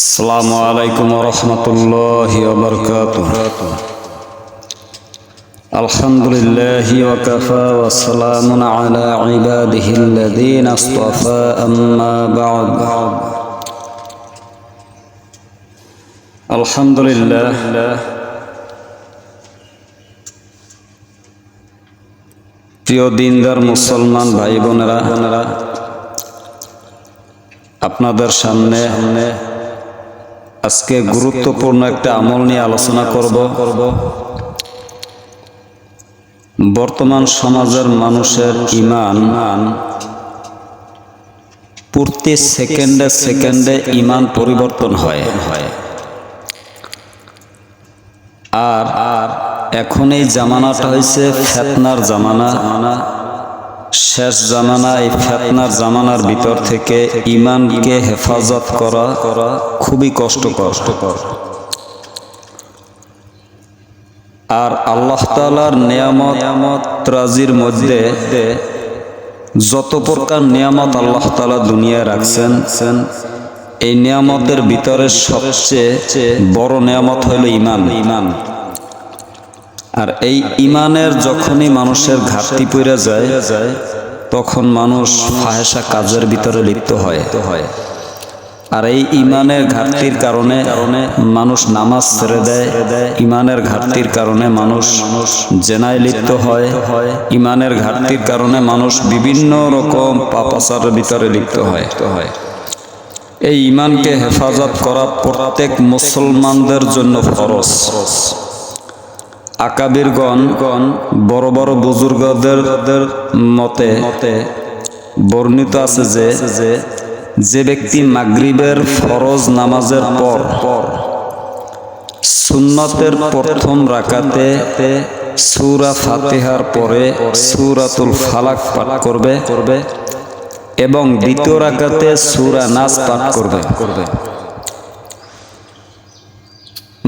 السلام عليكم ورحمة الله وبركاته الحمد لله وكفى وسلام على عباده الذين اصطفى أما بعد الحمد لله প্রিয় দিনদার মুসলমান ভাই বোনেরা বোনেরা আপনাদের সামনে সামনে আজকে গুরুত্বপূর্ণ একটা আমল নিয়ে আলোচনা করব। করব বর্তমান সমাজের মানুষের ইমান প্রতি সেকেন্ডে সেকেন্ডে ইমান পরিবর্তন হয়। আর আর এখন এই জামানাটা হয়েছে ফেতনার জামানা। শেষ জামানা এই ফেতনার জামানার ভিতর থেকে ইমানকে হেফাজত করা করা খুবই কষ্ট কষ্টকর। আর আল্লাহ তালার নিয়ামত রাজির মধ্যে যত প্রকার নিয়ামত আল্লাহ তালা দুনিয়ায় রাখছেন, এই নিয়ামতের ভিতরে সবচেয়ে বড় নিয়ামত হইল ইমান ইমান আর এই ইমানের যখনই মানুষের ঘাটতি পড়ে যায়, তখন মানুষ ফাহেসা কাজের ভিতরে লিপ্ত হয়। আর এই ইমানের ঘাটতির কারণে মানুষ নামাজ ছেড়ে দেয়। ইমানের ঘাটতির কারণে মানুষ মানুষ জেনায় লিপ্ত হয়। ইমানের ঘাটতির কারণে মানুষ বিভিন্ন রকম পাপাচারের ভিতরে লিপ্ত হয়। এই ইমানকে হেফাজত করা প্রত্যেক মুসলমানদের জন্য ফরজ। আকাবিরগণ গণ বড় বড় বুজুর্গদের মতে মতে বর্ণিত আছে যে যে যে ব্যক্তি মাগরিবের ফরজ নামাজের পর পর সুন্নতের প্রথম রাকাতে সুরা ফাতেহার পরে সুরাতুল ফালাক পাঠ করবে করবে এবং দ্বিতীয় রাকাতে সুরা নাচ পাঠ করবে করবে।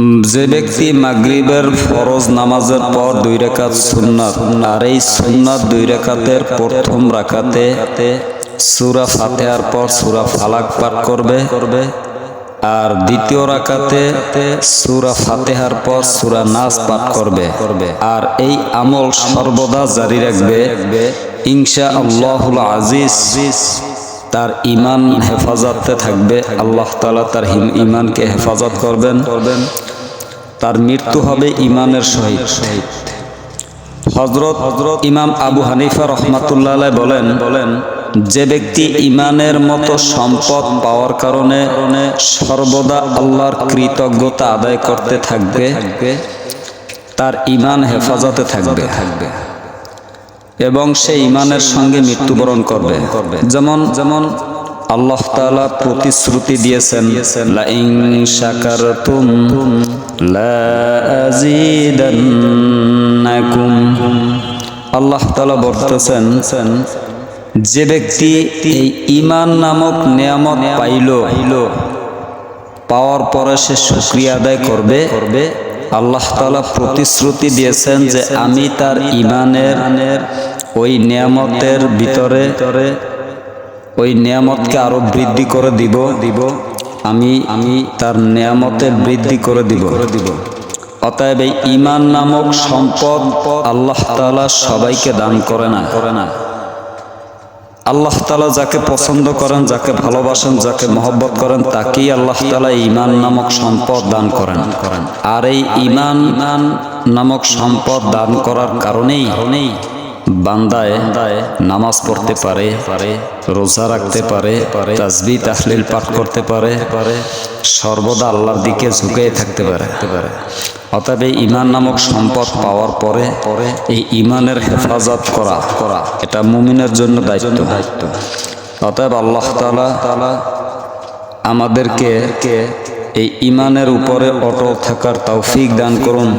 যে ব্যক্তি মাগরিবের ফরজ নামাজের পর দুই রেখাত সুন্নাত আর এই সুন্নাত দুই রেখাতের প্রথম রাখাতে সুরা ফাতেহার পর সুরা ফালাক পাঠ করবে করবে আর দ্বিতীয় রাকাতে সুরা ফাতেহার পর সুরা নাচ পাঠ করবে করবে আর এই আমল সর্বদা জারি রাখবে ইনশা আল্লাহুল আজিজ। তার ইমান হেফাজতে থাকবে। আল্লাহ তালা তার ইমানকে হেফাজত করবেন করবেন। তার মৃত্যু হবে ইমানের সহিত। সহিত হজরত হজরত ইমাম আবু হানিফা রহমাতুল্লাহ বলেন বলেন যে ব্যক্তি ইমানের মতো সম্পদ পাওয়ার কারণে সর্বদা আল্লাহর কৃতজ্ঞতা আদায় করতে থাকবে, তার ইমান হেফাজতে থাকবে থাকবে এবং সে ইমানের সঙ্গে মৃত্যুবরণ করবে। যেমন যেমন আল্লাহ তাআলা প্রতিশ্রুতি দিয়েছেন আল্লাহ তাআলা বলতেছেন, যে ব্যক্তি এই ইমান নামক নিয়ামত পাইল, পাওয়ার পরে সে শুকরিয়া আদায় করবে। করবে আল্লাহ তালা প্রতিশ্রুতি দিয়েছেন যে আমি তার ইমানের ওই নিয়ামতের ভিতরে, ওই নিয়ামতকে আরও বৃদ্ধি করে দিব দিব। আমি আমি তার নিয়ামতে বৃদ্ধি করে দিব। করে দিব অতএব এই ইমান নামক সম্পদ আল্লাহ তালা সবাইকে দান করে না। করে না আল্লাহ তালা যাকে পছন্দ করেন, যাকে ভালোবাসেন, যাকে মহব্বত করেন, তাকেই আল্লাহ তালা ইমান নামক সম্পদ দান করেন। করেন আর এই ইমান নামক সম্পদ দান করার কারণেই বান্দায় নামাজ পড়তে পারে পারে রোজা রাখতে পারে পারে তাজবি, তাহলিল পাঠ করতে পারে পারে সর্বদা আল্লাহর দিকে ঝুঁকে থাকতে পারে। পারে অতএব এই ইমান নামক সম্পদ পাওয়ার পরে পরে এই ইমানের হেফাজত করা করা এটা মুমিনের জন্য দায়িত্ব। দায়িত্ব অতএব আল্লাহ তালা তালা আমাদেরকে এই ইমানের উপরে অটল থাকার তৌফিক দান করুন।